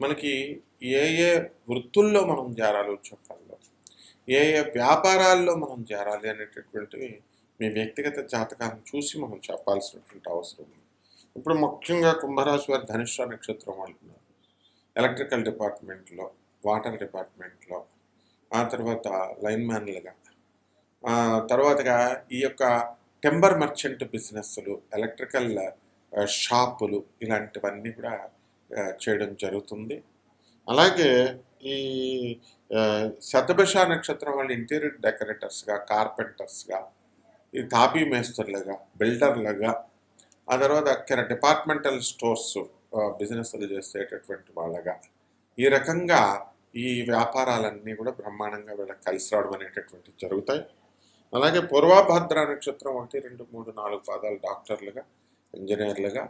మనకి ఏ ఏ వృత్తుల్లో మనం చేరాలి ఉద్యోగాల్లో ఏ ఏ వ్యాపారాల్లో మనం చేరాలి అనేటటువంటివి మీ వ్యక్తిగత జాతకాన్ని చూసి మనం చెప్పాల్సినటువంటి అవసరం ఉంది. ఇప్పుడు ముఖ్యంగా కుంభరాశి వారి ధనుష్ట నక్షత్రం వాళ్ళు ఉన్నారు. ఎలక్ట్రికల్ డిపార్ట్మెంట్లో వాటర్ డిపార్ట్మెంట్లో ఆ తర్వాత లైన్ మ్యాన్లుగా తర్వాతగా ఈ యొక్క టెంబర్ మర్చెంట్ బిజినెస్లు ఎలక్ట్రికల్ షాపులు ఇలాంటివన్నీ కూడా చేయడం జరుగుతుంది. అలాగే ఈ ఆ, శతభిష నక్షత్రం వాళ్ళు ఇంటీరియర్ డెకరేటర్స్గా కార్పెంటర్స్గా ఈ తాపీ మేస్తర్లుగా బిల్డర్లుగా ఆ తర్వాత అక్కడ డిపార్ట్మెంటల్ స్టోర్స్ బిజినెస్లు చేసేటటువంటి వాళ్ళగా ఈ రకంగా ఈ వ్యాపారాలన్నీ కూడా బ్రహ్మాండంగా వీళ్ళకి కలిసి రావడం అనేటటువంటివి జరుగుతాయి. అలాగే పూర్వభద్ర నక్షత్రం ఒకటి రెండు మూడు నాలుగు పాదాలు డాక్టర్లుగా ఇంజనీర్లుగా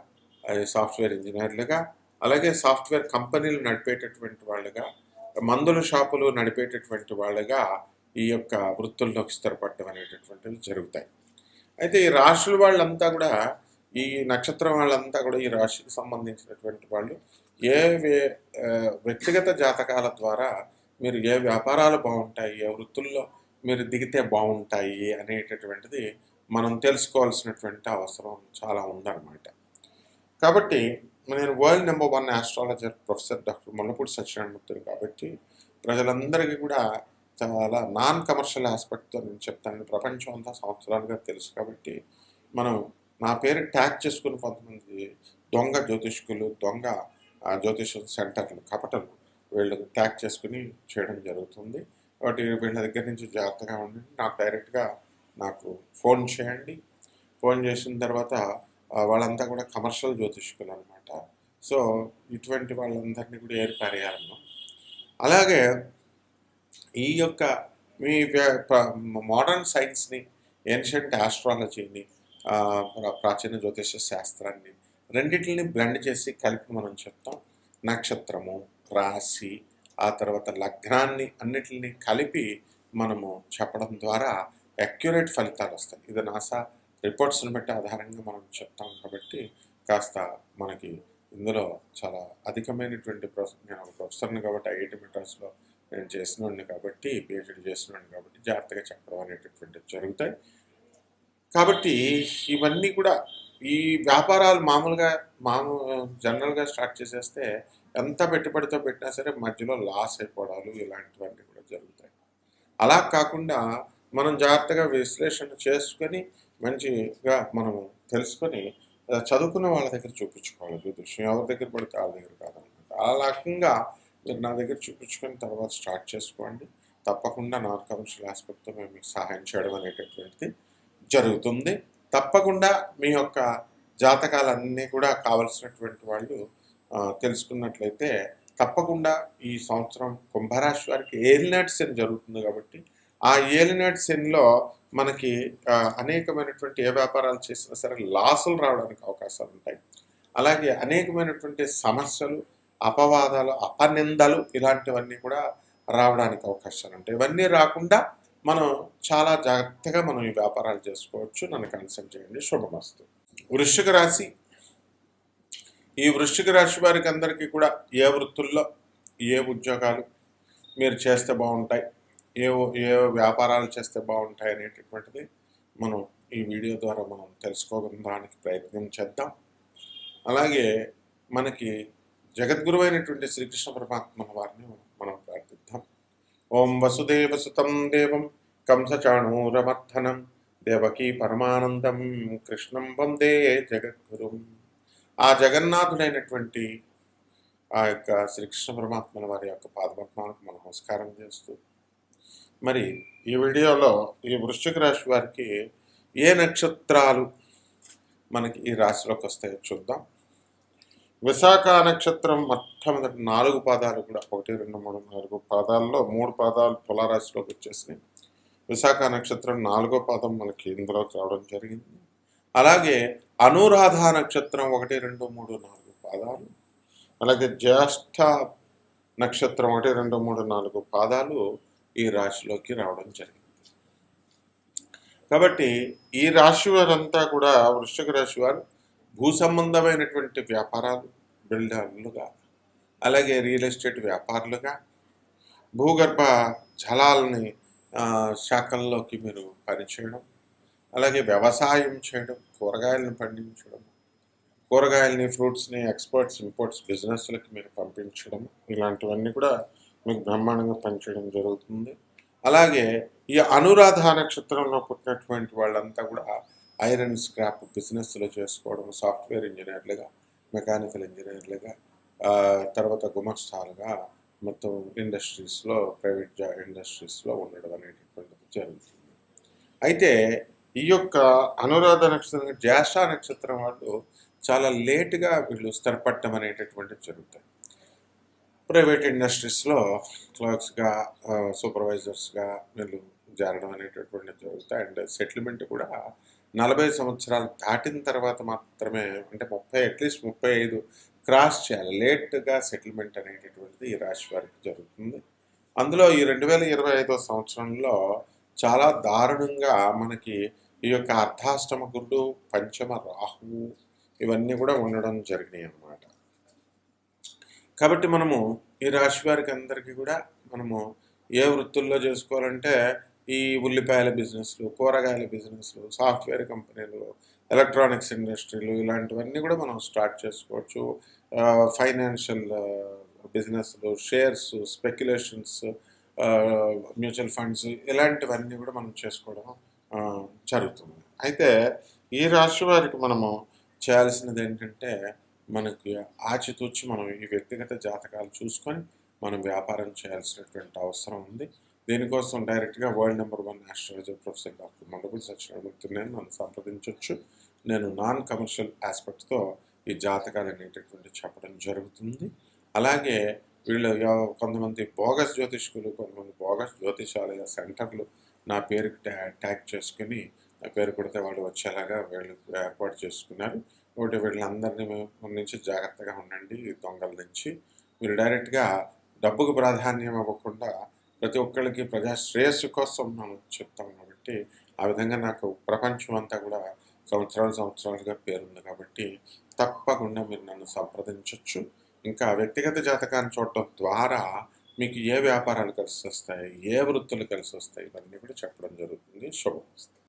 సాఫ్ట్వేర్ ఇంజనీర్లుగా అలాగే సాఫ్ట్వేర్ కంపెనీలు నడిపేటటువంటి వాళ్ళుగా మందుల షాపులు నడిపేటటువంటి వాళ్ళుగా ఈ యొక్క వృత్తుల్లోకి స్థిరపడడం అనేటటువంటివి జరుగుతాయి. అయితే ఈ రాశుల వాళ్ళంతా కూడా ఈ నక్షత్రం వాళ్ళంతా కూడా ఈ రాశికి సంబంధించినటువంటి వాళ్ళు ఏ వ్యక్తిగత జాతకాల ద్వారా మీరు ఏ వ్యాపారాలు బాగుంటాయి ఏ వృత్తుల్లో మీరు దిగితే బాగుంటాయి అనేటటువంటిది మనం తెలుసుకోవాల్సినటువంటి అవసరం చాలా ఉందన్నమాట. కాబట్టి నేను world number one astrologer professor doctor Mullapudi సత్యనారాయణమూర్తిని కాబట్టి ప్రజలందరికీ కూడా చాలా నాన్ కమర్షియల్ ఆస్పెక్ట్తో నేను చెప్తాను. ప్రపంచం అంతా సంవత్సరాలుగా తెలుసు కాబట్టి మనం నా పేరు ట్యాగ్ చేసుకుని కొంతమంది దొంగ జ్యోతిష్కులు దొంగ ఆ, జ్యోతిష సెంటర్లు కపటలు వీళ్ళు ట్యాగ్ చేసుకుని చేయడం జరుగుతుంది. కాబట్టి వీళ్ళ దగ్గర నుంచి జాగ్రత్తగా ఉండండి. నాకు డైరెక్ట్గా నాకు ఫోన్ చేయండి. ఫోన్ చేసిన తర్వాత వాళ్ళంతా కూడా కమర్షియల్ జ్యోతిష్కులు అనమాట సో ఇటువంటి వాళ్ళందరినీ కూడా ఏర్పారేయాలన్నాం అలాగే ఈ యొక్క మీ మోడర్న్ సైన్స్ని ఏన్షియంట్ ఆస్ట్రాలజీని ప్రాచీన జ్యోతిష శాస్త్రాన్ని రెండింటిని బ్లెండ్ చేసి కలిపి మనం చెప్తాం. నక్షత్రము రాశి ఆ తర్వాత లగ్నాన్ని అన్నిటిని కలిపి మనము చెప్పడం ద్వారా అక్యురేట్ ఫలితాలు వస్తాయి. ఇది నాసా రిపోర్ట్స్ని బట్టి ఆధారంగా మనం చెప్తాం కాబట్టి కాస్త మనకి ఇందులో చాలా అధికమైనటువంటి ప్రొఫెసర్ నేను ఒక ప్రొఫెసర్ని కాబట్టి ఐఐటి మెడ్రాస్లో నేను చేసినోడిని కాబట్టి పిహెచ్డి చేసినోడిని కాబట్టి జాగ్రత్తగా చెప్పడం అనేటటువంటి జరుగుతాయి. కాబట్టి ఇవన్నీ కూడా ఈ వ్యాపారాలు మామూలుగా మామూ జనరల్గా స్టార్ట్ చేసేస్తే ఎంత పెట్టుబడితో పెట్టినా సరే మధ్యలో లాస్ అయిపోవడాలు ఇలాంటివన్నీ కూడా జరుగుతాయి. అలా కాకుండా మనం జాగ్రత్తగా విశ్లేషణ చేసుకొని మంచిగా మనము తెలుసుకొని చదువుకున్న వాళ్ళ దగ్గర చూపించుకోవాలి. జ్యోతిష్యం ఎవరి దగ్గర పడితే వాళ్ళ దగ్గర కాదనమాట. ఆ రకంగా మీరు నా దగ్గర చూపించుకొని తర్వాత స్టార్ట్ చేసుకోండి. తప్పకుండా నాన్ కమర్షియల్ ఆస్పెక్ట్తో మేము మీకు సహాయం చేయడం అనేటటువంటిది జరుగుతుంది. తప్పకుండా మీ యొక్క జాతకాలన్నీ కూడా కావలసినటువంటి వాళ్ళు తెలుసుకున్నట్లయితే తప్పకుండా ఈ సంవత్సరం కుంభరాశి వారికి ఏలినాటి శని జరుగుతుంది కాబట్టి ఆ ఏలినాటి శనిలో మనకి అనేకమైనటువంటి ఏ వ్యాపారాలు చేసినా సరే లాసులు రావడానికి అవకాశాలు ఉంటాయి. అలాగే అనేకమైనటువంటి సమస్యలు అపవాదాలు అపనిందలు ఇలాంటివన్నీ కూడా రావడానికి అవకాశాలు ఉంటాయి. ఇవన్నీ రాకుండా మనం చాలా జాగ్రత్తగా మనం ఈ వ్యాపారాలు చేసుకోవచ్చు. నన్ను కన్సల్ట్ చేయండి. శుభమస్తు. వృశ్చిక రాశి. ఈ వృశ్చిక రాశి వారికి అందరికీ కూడా ఏ వృత్తుల్లో ఏ ఉద్యోగాలు మీరు చేస్తే బాగుంటాయి? ఏ ఏ వ్యాపారాలు చేస్తే బాగుంటాయి అనేటటువంటిది మనం ఈ వీడియో ద్వారా మనం తెలుసుకోవడానికి ప్రయత్నం చేద్దాం. అలాగే మనకి జగద్గురు అయినటువంటి శ్రీకృష్ణ పరమాత్మ వారిని మనం ప్రార్థిద్దాం. ఓం వసుదేవ సుతం దేవం కంసచాణూరమర్థనం దేవకీ పరమానందం కృష్ణం వందే జగద్గురు. ఆ జగన్నాథుడైనటువంటి ఆ యొక్క శ్రీకృష్ణ పరమాత్మల వారి యొక్క పాదపద్మాలకు మనం నమస్కారం చేస్తూ మరి ఈ వీడియోలో ఈ వృశ్చిక రాశి వారికి ఏ నక్షత్రాలు మనకి ఈ రాశిలోకి వస్తాయో చూద్దాం. విశాఖ నక్షత్రం మొట్టమొదటి నాలుగు పాదాలు కూడా ఒకటి రెండు మూడు నాలుగు పాదాల్లో మూడు పాదాలు తులారాశిలోకి వచ్చేసినాయి. విశాఖ నక్షత్రం నాలుగో పాదం మనకి ఇందులోకి రావడం జరిగింది. అలాగే అనురాధ నక్షత్రం ఒకటి రెండు మూడు నాలుగు పాదాలు. అలాగే జ్యేష్ఠ నక్షత్రం ఒకటి రెండు మూడు నాలుగు పాదాలు. ఈ రాశిలోకి రావడం జరిగింది. కాబట్టి ఈ రాశి వారంతా కూడా వృశ్చిక రాశి వారు భూ సంబంధమైనటువంటి వ్యాపారాలు బిల్డర్లుగా అలాగే రియల్ ఎస్టేట్ వ్యాపారులుగా భూగర్భ జలాలని శాఖల్లోకి మీరు పనిచేయడం అలాగే వ్యవసాయం చేయడం కూరగాయలను పండించడం కూరగాయలని ఫ్రూట్స్ని ఎక్స్పోర్ట్స్ ఇంపోర్ట్స్ బిజినెస్లకి మీరు పంపించడం ఇలాంటివన్నీ కూడా మీకు బ్రహ్మాండంగా పనిచేయడం జరుగుతుంది. అలాగే ఈ అనురాధ నక్షత్రంలో పుట్టినటువంటి వాళ్ళంతా కూడా ఐరన్ స్క్రాప్ బిజినెస్లో చేసుకోవడం సాఫ్ట్వేర్ ఇంజనీర్లుగా మెకానికల్ ఇంజనీర్లుగా తర్వాత గుమస్థాలుగా మొత్తం ఇండస్ట్రీస్లో ప్రైవేట్ జా ఇండస్ట్రీస్లో ఉండడం అనేటటువంటిది జరుగుతుంది. అయితే ఈ యొక్క అనురాధ నక్షత్రం జ్యేష్ఠ నక్షత్రం వాళ్ళు చాలా లేటుగా వీళ్ళు స్థిరపడటం అనేటటువంటిది జరుగుతాయి. ప్రైవేట్ ఇండస్ట్రీస్లో క్లర్క్స్గా సూపర్వైజర్స్గా వీళ్ళు జారడం అనేటటువంటిది జరుగుతాయి అండ్ సెటిల్మెంట్ కూడా నలభై సంవత్సరాలు దాటిన తర్వాత మాత్రమే అంటే ముప్పై అట్లీస్ట్ ముప్పై ఐదు క్రాస్ చేయాలి. లేట్గా సెటిల్మెంట్ అనేటటువంటిది ఈ రాశి వారికి జరుగుతుంది. అందులో ఈ రెండు వేల ఇరవై ఐదో సంవత్సరంలో చాలా దారుణంగా మనకి ఈ యొక్క అర్ధాష్టమ గురుడు పంచమ రాహువు ఇవన్నీ కూడా ఉండడం జరిగినాయి అన్నమాట కాబట్టి మనము ఈ రాశి వారికి అందరికీ కూడా మనము ఏ వృత్తుల్లో చేసుకోవాలంటే ఈ ఉల్లిపాయల బిజినెస్లు కూరగాయల బిజినెస్లు సాఫ్ట్వేర్ కంపెనీలు ఎలక్ట్రానిక్స్ ఇండస్ట్రీలు ఇలాంటివన్నీ కూడా మనం స్టార్ట్ చేసుకోవచ్చు. ఫైనాన్షియల్ బిజినెస్లు షేర్స్ స్పెక్యులేషన్స్ మ్యూచువల్ ఫండ్స్ ఇలాంటివన్నీ కూడా మనం చేసుకోవడం జరుగుతుంది. అయితే ఈ రాశి వారికి మనము చేయాల్సినది ఏంటంటే మనకి ఆచితూచి మనం ఈ వ్యక్తిగత జాతకాలు చూసుకొని మనం వ్యాపారం చేయాల్సినటువంటి అవసరం ఉంది. దీనికోసం డైరెక్ట్గా world number one astrologer professor doctor Mandapudi Satyanarayanamurthy నేను నన్ను సంప్రదించవచ్చు నేను నాన్ కమర్షియల్ ఆస్పెక్ట్తో ఈ జాతకాలు అనేటటువంటి చెప్పడం జరుగుతుంది. అలాగే వీళ్ళు కొంతమంది బోగస్ జ్యోతిష్కులు కొంతమంది బోగస్ జ్యోతిషాలయ సెంటర్లు నా పేరుకి ట్యాగ్ చేసుకుని నా పేరు కొడితే వాళ్ళు వచ్చేలాగా వీళ్ళు ఏర్పాటు చేసుకున్నారు. ఒకటి వీళ్ళందరినీ నుంచి జాగ్రత్తగా ఉండండి దొంగల నుంచి. మీరు డైరెక్ట్గా డబ్బుకు ప్రాధాన్యం ఇవ్వకుండా ప్రతి ఒక్కరికి ప్రజా శ్రేయస్సు కోసం మనం చెప్తాం కాబట్టి ఆ విధంగా నాకు ప్రపంచం అంతా కూడా సంవత్సరాలు సంవత్సరాలుగా పేరుంది కాబట్టి తప్పకుండా మీరు నన్ను సంప్రదించవచ్చు ఇంకా వ్యక్తిగత జాతకాన్ని చూడటం ద్వారా మీకు ఏ వ్యాపారాలు కలిసి వస్తాయి ఏ వృత్తులు కలిసి వస్తాయి ఇవన్నీ కూడా చెప్పడం జరుగుతుంది. శుభం.